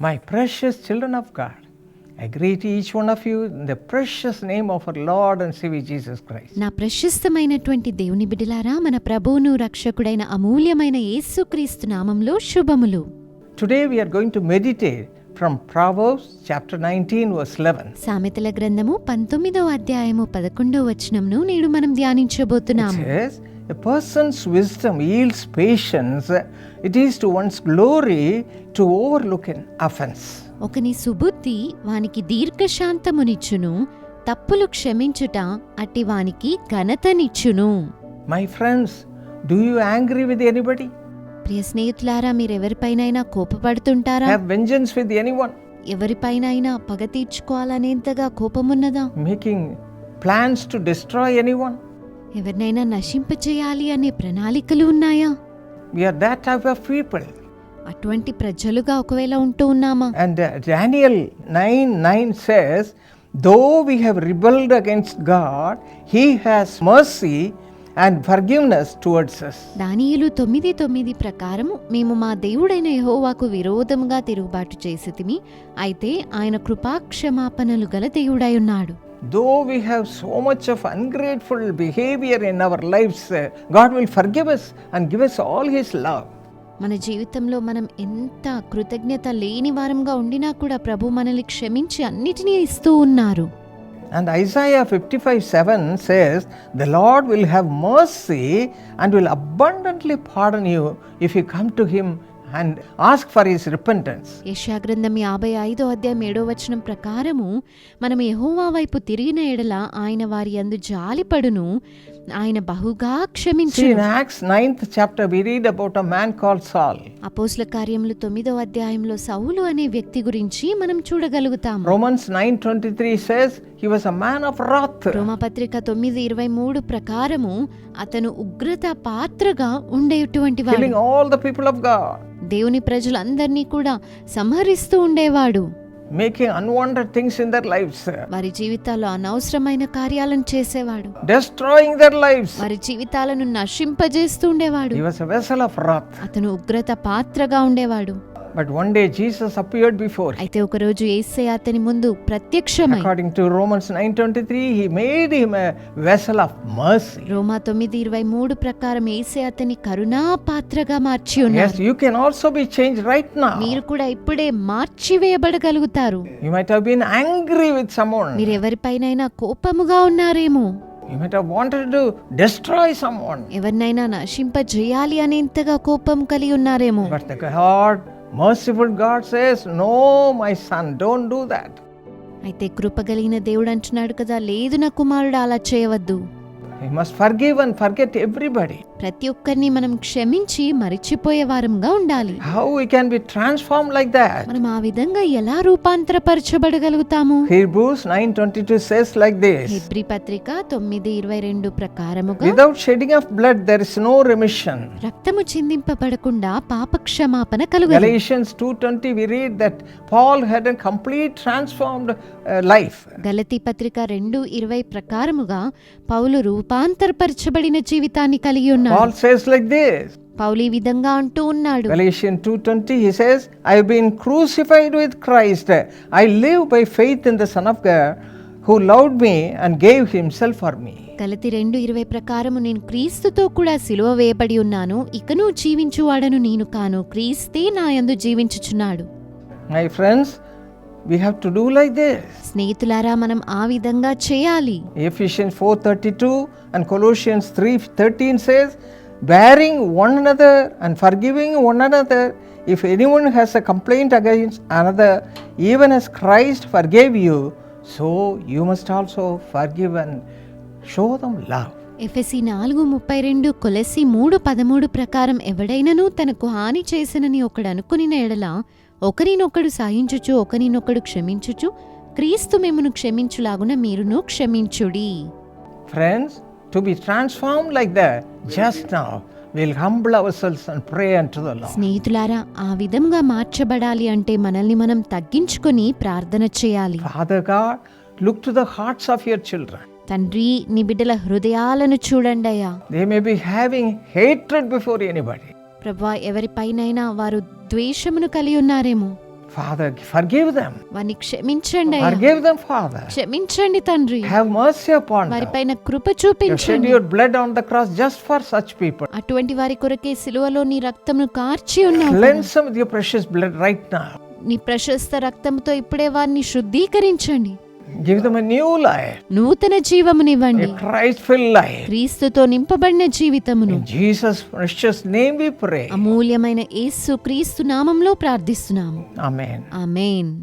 My precious children of God, I greet each one of you in the precious name of our Lord and Savior Jesus Christ. నా ప్రశస్తమైనటువంటి దేవుని బిడ్డలారా మన ప్రభువును రక్షకుడైన అమూల్యమైన యేసుక్రీస్తు నామంలో శుభములు Today we are going to meditate from Proverbs chapter 19, verse 11. సామెతల గ్రంథము పంతొమ్మిదవ అధ్యాయము పదకొండవ వచనంను నేడు మనం It ధ్యానించబోతున్నాము says, A person's wisdom yields patience. It is to one's glory to overlook an offense. ఒకని సుబుద్ధి వానికి దీర్ఘశాంతమునిచ్చును. తప్పులు క్షమించుట అట్టి వానికి ఘనతనిచ్చును. My friends do you angry with anybody ప్రియ స్నేహితులారా మీరు ఎవరిపైనైనా కోపపడుతుంటారా? హావ్ వెంజెన్స్ విత్ ఎనీవన్ ఎవరిపైనైనా పగ తీర్చుకోవాలనేంతగా కోపమున్నదా? Making plans to destroy anyone ఎవరినైనా నశింపచేయాలి అనే ప్రణాళికలు ఉన్నాయా We are that type of people. అటువంటి ప్రజలుగా ఒకవేళ ఉంటూ ఉన్నామా And uh, Daniel 9 9 says, Though we have rebelled against God, He has mercy and forgiveness towards us. దానియులు తొమ్మిది తొమ్మిది ప్రకారము మేము మా దేవుడైన యెహోవాకు విరోధముగా తిరుగుబాటు చేసితిమి అయితే ఆయన కృపాక్షమాపణలు గల దేవుడై ఉన్నాడు Though we have so much of ungrateful behavior in our lives, uh, God will forgive us and give us all His love. మన జీవితంలో మనం ఎంత కృతజ్ఞత లేని వారంగా ఉండినా కూడా ప్రభు మనల్ని క్షమించి అన్నిటినీ ఇస్తూ ఉన్నారు And Isaiah 55 7 says, The Lord will have mercy and will abundantly pardon you if you come to Him and ask for His repentance. యశాగ్రంథం యాభై ఐదో అధ్యాయం ఏడో వచనం ప్రకారము మనం యెహోవా వైపు తిరిగిన ఎడల ఆయన వారి యందు జాలిపడును ఆయన బహుగా క్షమించును Acts 9th chapter, we read about a man called Saul. అపోస్ల కార్యములు తొమ్మిదో అధ్యాయంలో సౌలు అనే వ్యక్తి గురించి మనం చూడగలుగుతాం Romans 9:23 says he was a man of wrath. రోమపత్రిక తొమ్మిది ఇరవై మూడు ప్రకారము అతను ఉగ్రత పాత్రగా ఉండేటువంటి వాడు killing all the people of God, దేవుని ప్రజలందరినీ కూడా సంహరిస్తూ ఉండేవాడు. Making unwanted things in their lives, వారి జీవితాల్లో అనవసరమైన కార్యాలను చేసేవాడు. Destroying their lives. వారి జీవితాలను నశింపజేస్తూ ఉండేవాడు. He was a vessel of wrath. అతను ఉగ్రత పాత్రగా ఉండేవాడు. But one day Jesus appeared before అయితే ఒక రోజు యేసయ్య అతని ముందు ప్రత్యక్షమై according to Romans 9:23 he made him a vessel of mercy రోమా 9:23 ప్రకారం యేసయ్య అతని కరుణా పాత్రగా మార్చి ఉన్నాడు yes you can also be changed right now. మీరు కూడా ఇప్పుడే మార్చివేయబడగలుగుతారు you might have been angry with someone. మీరు ఎవరిపైనైనా కోపముగా ఉన్నారేమో. You might have wanted to destroy someone. ఎవరినైనా నశింప చేయాలి అనే ఇంతగా కోపం కలిగి ఉన్నారేమో. But the God merciful God says no my son don't do that అయితే కృపగలిగిన దేవుడు అంటున్నాడు కదా లేదు నా కుమారుడు అలా చేయవద్దు. You must forgive and forget everybody. ప్రతి ఒక్కరిని మనం క్షమించి మరిచిపోయే వారంగా ఉండాలి How we can be transformed like that? మనం ఆ విధంగా ఎలా రూపాంతరపరచబడగలుగుతాము Hebrews 9:22 says like this. హెబ్రి పత్రిక తొమ్మిది ఇరవై రెండు ప్రకారముగా Without shedding of blood, there is no remission. రక్తము చిందింపబడకుండా పాప క్షమాపణ కలుగదు Galatians 2:20 we read that Paul had a complete transformed uh, life. గలతి పత్రిక రెండు ఇరవై ప్రకారముగా పౌలు రూపాంతరపరచబడిన జీవితాన్ని కలిగి ఉన్నాడు. పాల్ లైక్ దిస్ పౌలు విధంగా అంటూ ఉన్నాడు. Galatian 2:20 he says I have crucified with Christ I live by faith in the son of God who loved gave himself for me కలతి రెండు ఇరవై ప్రకారము నేను క్రీస్తుతో కూడా సిలువ వేయబడి ఉన్నాను. ఇకను జీవించువాడను నేను కాను. క్రీస్తే నా యందు జీవించుచున్నాడు. My friends we have to do like స్నేహితులారా మనం ఆ విధంగా చేయాలి. Ephesians four thirty two and Colossians three thirteen says one another and forgiving one another if anyone has complaint against another even as Christ for so you must also forgive and show them నాలుగు ముప్పై రెండు కొలసి మూడు పదమూడు ప్రకారం ఎవడైనను తనకు హాని చేసినని ఒకడు అనుకుని నేడలా ఒకరినొకడు సాయించుచు ఒకరినొకడు క్షమించుచు క్రీస్తు మేమును క్షమించులాగున మీరును క్షమించుడి. Friends to be transform like the just now will humble ourselves and pray and స్నేహితులారా ఆ విధంగా మార్చబడాలి అంటే మనల్ని మనం తగ్గించుకొని ప్రార్థన చేయాలి. Father look to the hearts of your children తండ్రి నీ బిడ్డల హృదయాలను చూడండి అయ్యా they may be having hatred before anybody ప్రభా ఎవరిపైనైనా వారు ద్వేషమును కలిగి ఉన్నారేమో Father, forgive them. వారిని క్షమించండి Forgive them, Father. క్షమించండి తండ్రి Have mercy upon them. వారిపైన కృప You shed చూపించండి your blood on the cross just for such people. అటువంటి వారి కొరకే సిలువలో నీ రక్తమును కార్చి ఉన్నావు. Cleanse them with your precious blood right now. నీ ప్రశస్త రక్తంతో ఇప్పుడే వారిని శుద్ధీకరించండి జీవితం నూతన జీవమునివ్వండి. క్రైస్ట్ క్రీస్తుతో నింపబడిన జీవితమును. జీసస్ ప్రెషియస్ అమూల్యమైన యేసు క్రీస్తు నామంలో ప్రార్థిస్తున్నాము. ఆమేన్ ఆమేన్